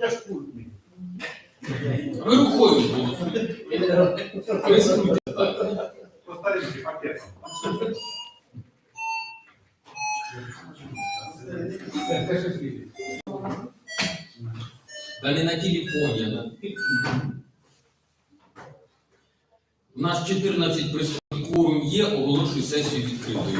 Я ж пульт мій. Ви рукою голосуєте. Та не на телефоні, а У нас 14 присутніх є, оголошую сесію відкритою.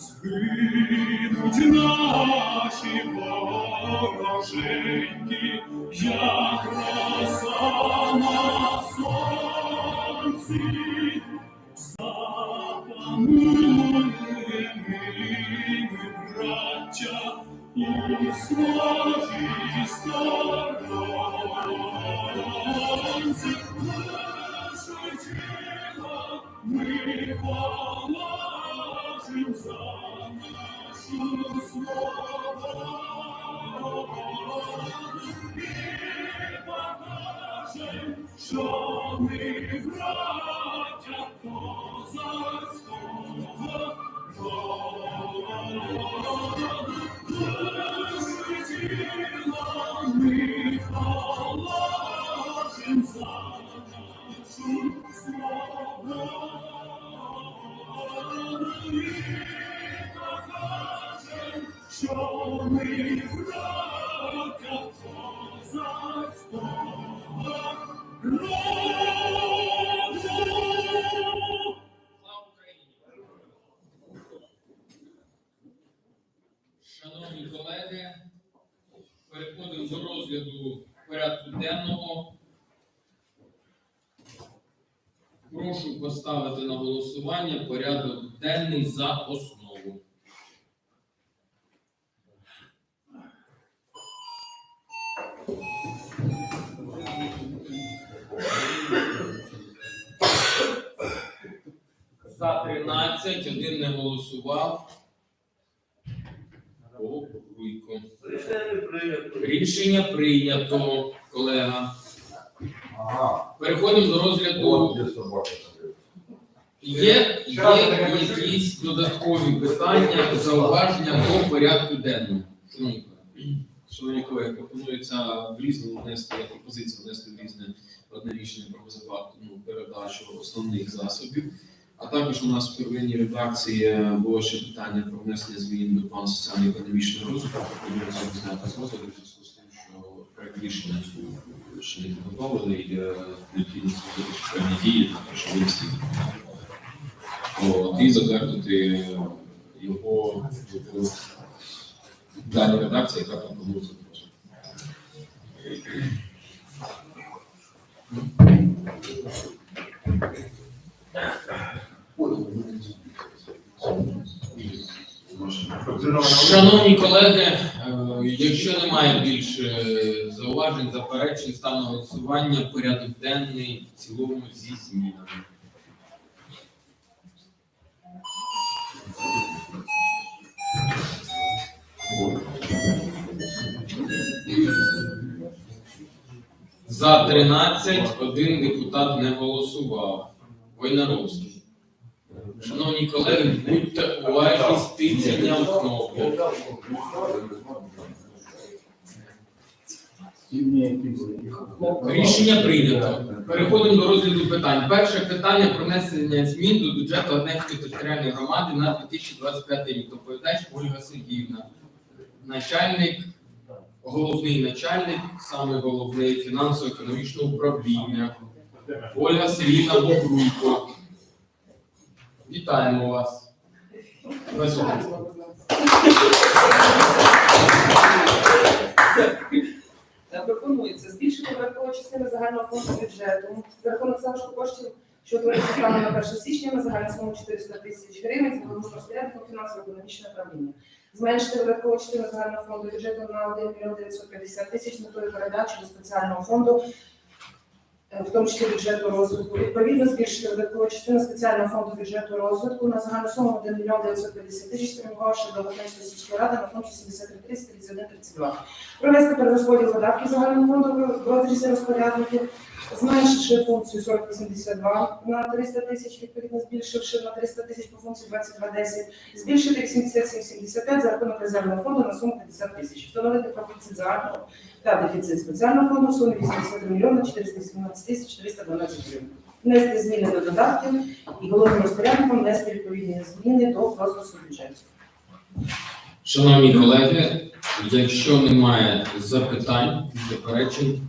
Згинуть наші вороженьки, як роса на сонці, запануємо ми, браття, у своїй сторонці. Наше тіло ми положим за нашу свободу і покажем, що ми браття Шановні колеги, переходимо до розгляду порядку денного. Прошу поставити на голосування порядок денний за основу. За 13, один не голосував. О, Рішення прийнято. Колега. Ага, Переходимо до розгляду. Є, є якісь додаткові питання, зауваження до порядку денного. Шановні колеги. Пропонується в різному внести є пропозиція внести в різне одне рішення про безоплатну передачу основних засобів. А також у нас в первинній редакції було ще питання про внесення змін до плану соціально-економічного розвитку. Пропонується зняти з розгляду в зв'язку з тим, що проект рішення ще не підготовили і е, необхідно зробити певні дії, винести. От, і затвердити його в даній редакції, яка пропонується просто. Шановні колеги, е, якщо немає більше зауважень, заперечень, став на голосування порядок денний в цілому зі змінами. За 13 один депутат не голосував. Войнаровський. Шановні колеги, будьте уважні з тицянням кнопок. Рішення прийнято. Переходимо до розгляду питань. Перше питання про внесення змін до бюджету Одеської територіальної громади на 2025 рік. Доповідач Ольга Сергіївна. Начальник, головний начальник, саме головний фінансово-економічного управління. Ольга Сергіївна Бобруйко. Вітаємо вас. Е, Пропонується збільшити видаткову частину загального фонду бюджету за рахунок залишку коштів, що утворюється станом на 1 січня на загальну суму 400 тисяч гривень з головним розпорядником фінансово-економічного управління. Зменшити видаткову частину загального фонду бюджету на 1 мільйон 950 тисяч метою передачі до спеціального фонду в тому числі бюджету розвитку. Відповідно, збільшити видаткова частина спеціального фонду бюджету розвитку на загальну суму 1 мільйон 950 тисяч спрямувавши до Латинської сільської ради на фонд 73 30 31 32. Провести перерозподіл видатків загального фонду в розрізі розпорядників, зменшивши функцію 4082 на 300 тисяч, відповідно збільшивши на 300 тисяч по функції 2210, збільшити 8775 за рахунок резервного фонду на суму 50 тисяч, встановити профіцит загального та дефіцит спеціального фонду в сумі 83 мільйони 417 тисяч 312 гривень. Внести зміни до додатків і головним розпорядником внести відповідні зміни до розпису бюджету. Шановні колеги, якщо немає запитань, заперечень,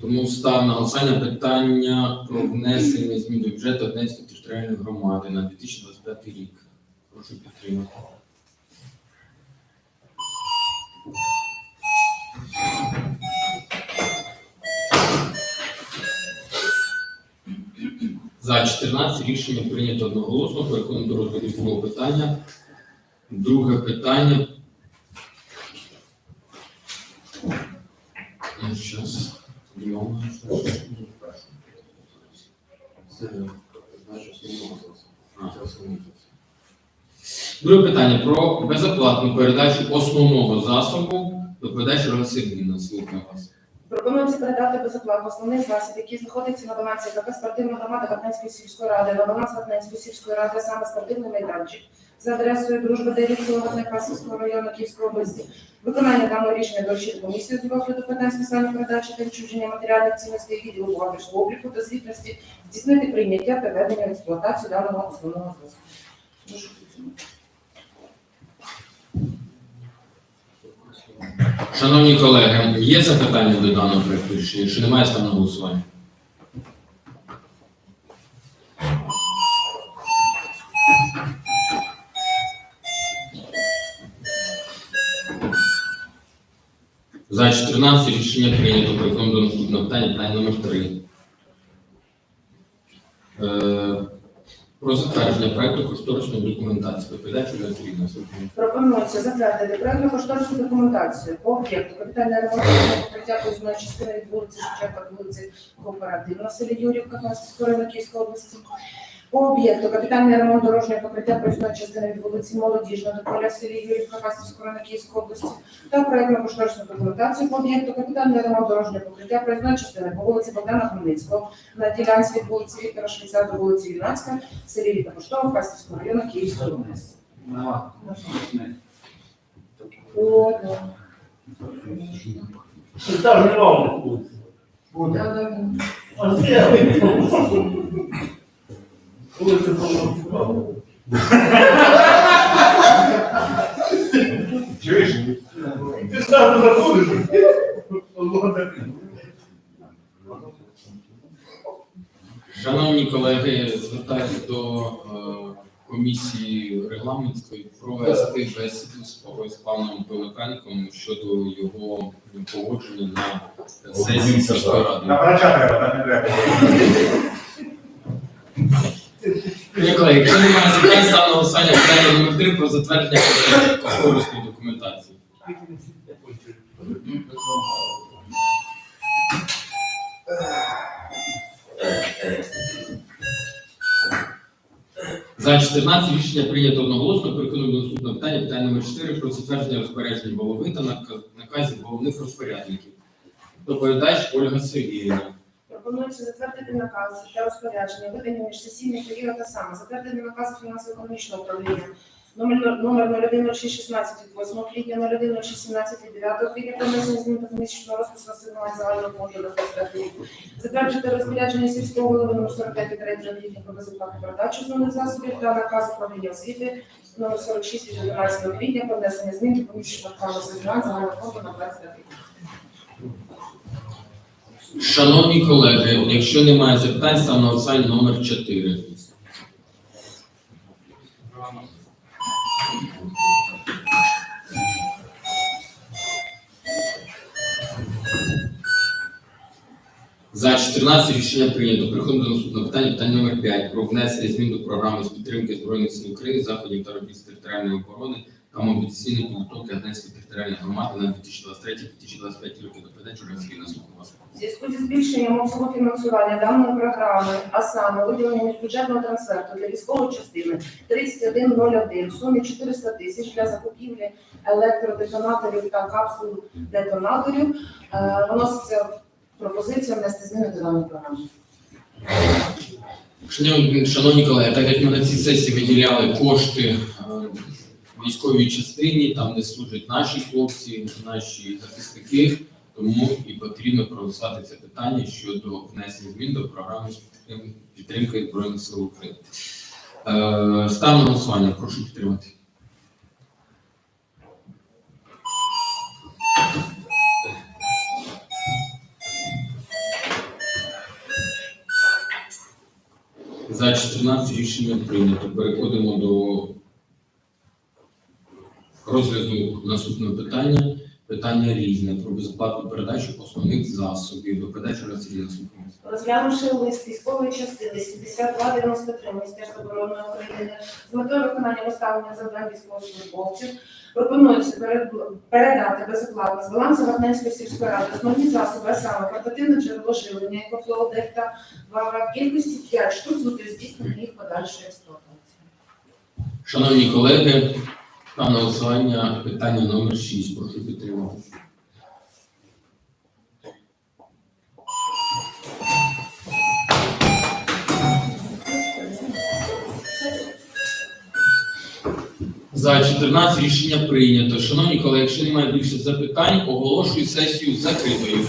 тому став на голосування питання про внесення змін до бюджету Одненської територіальної громади на 2025 рік. Прошу підтримати. За 14 рішення прийнято одноголосно. Переходимо до розгляду другого питання. Друге питання. Ну, щас. Йома. Це, знаєш, основного. А, це основний. Друге питання про безоплатну передачу основного засобу доповідач Ольга Сергійовна. Слухаю вас. Пропонується передати безоплатно основний засіб, який знаходиться на балансі КП спортивна громада Гатненської сільської ради, на баланс Гатненської сільської ради, саме спортивний майданчик за адресою Дружба 9 село Гатнекасівського району Київської області. Виконання даного рішення доручити комісію з розгляду питань спеціальної передачі та відчуження матеріальних цінностей відділу бухгалтерського обліку та звітності, здійснити прийняття та ведення в експлуатацію даного основного засобу. Прошу підтримати. Шановні колеги, є запитання до даного проекту рішення? Якщо немає, став на голосування. За 14 рішення прийнято. Переходимо до наступного питання, питання номер 3. Про затвердження проекту кошторисної документації. Доповідач Ольга Сергійовна. Слухаю. Пропонується затвердити проектну кошторисну документацію по об'єкту капітальної ремонту покриття проїзної частини від вулиці Шевченка вулиці Кооперативна селі Юрівка Київської області. По об'єкту капітальний ремонт дорожнього покриття проїзної частини від вулиці Молодіжна до поля селі Юрівка Фастівської району Київської області та проектну кошторисну документацію по об'єкту капітальний ремонт дорожнього покриття проїзної частини по вулиці Богдана Хмельницького на ділянці від вулиці Віктора Швейцара до вулиці Юнацька в селі Віта Поштова Фастівського району Київської області. Це ж не вам буде. Буде. Да-да-да. А де? Коли ти помогла? Чуєш? Ти сам заходиш. Шановні колеги, звертаюся до е, комісії регламентської провести бесіду з з паном Пилипенком щодо його погодження на сесії сільської ради. На врача треба, так не треба. Ні, колеги, якщо немає запитань, став на питання номер 3 про затвердження кошторисної документації. За 14 рішення прийнято одноголосно. Переходимо до наступного питання. Питання номер 4 про затвердження розпоряджень голови та нака- наказів головних розпорядників. Доповідач Ольга Сергіївна. Пропонується затвердити наказ та розпорядження, видані між сесійний період та саме. Затвердити накази фінансово-економічного управління номер номер 010616 від 8 квітня, 010617 від 9 квітня про внесення змін до місячного розпису населення загального фонду на 25 рік. Затвердити розпорядження сільського голови номер 45 від 3 квітня про безоплатну передачу основних засобів та наказ управління освіти номер 46 від 11 квітня про внесення змін до місячного плану фінансового загального фонду на 25 рік. Шановні колеги, якщо немає запитань, став на голосування номер 4. За 14 рішення прийнято. Переходимо до наступного питання. Питання номер 5 про внесення змін до програми з підтримки Збройних сил України, заходів та робіт з територіальної оборони та мобілізаційної підготовки Агнецької територіальної громади на 2023-2025 роки. Доповідач Олексій Насухова. У зв'язку зі збільшенням обсягу фінансування даної програми, а саме виділення міжбюджетного трансферту для військової частини 3101 в сумі 400 тисяч для закупівлі електродетонаторів та капсул детонаторів, е, виноситься пропозиція внести зміни до даної програми. Шановні, шановні колеги, так як ми на цій сесії виділяли кошти е, військовій частині, там де служать наші хлопці, наші захисники, тому і потрібно проголосувати це питання щодо внесення змін до програми підтримки- Збройних сил України. Е, Ставлю голосування, прошу підтримати. За 14 рішення прийнято. Переходимо до розгляду наступного питання. Питання різне про безоплатну передачу основних засобів. Доповідач Василь Насухович. Розглянувши лист військової частини 7293 Міністерства оборони України з метою виконання поставлення завдань військовослужбовців, пропонується передати безоплатно з балансу Ватненської сільської ради основні засоби, а саме портативне джерело живлення, екофлоудек та вага в кількості 5 штук з метою здійснення їх подальшої експлуатації. Шановні колеги, там на голосування питання номер 6. Прошу підтримати. За 14 рішення прийнято. Шановні колеги, якщо немає більше запитань, оголошую сесію закритою.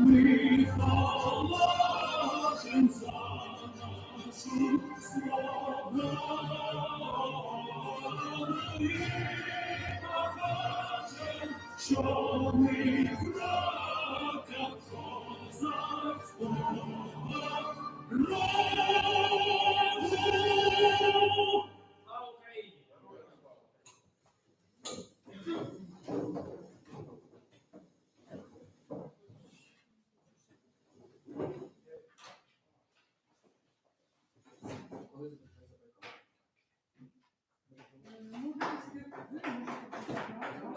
ми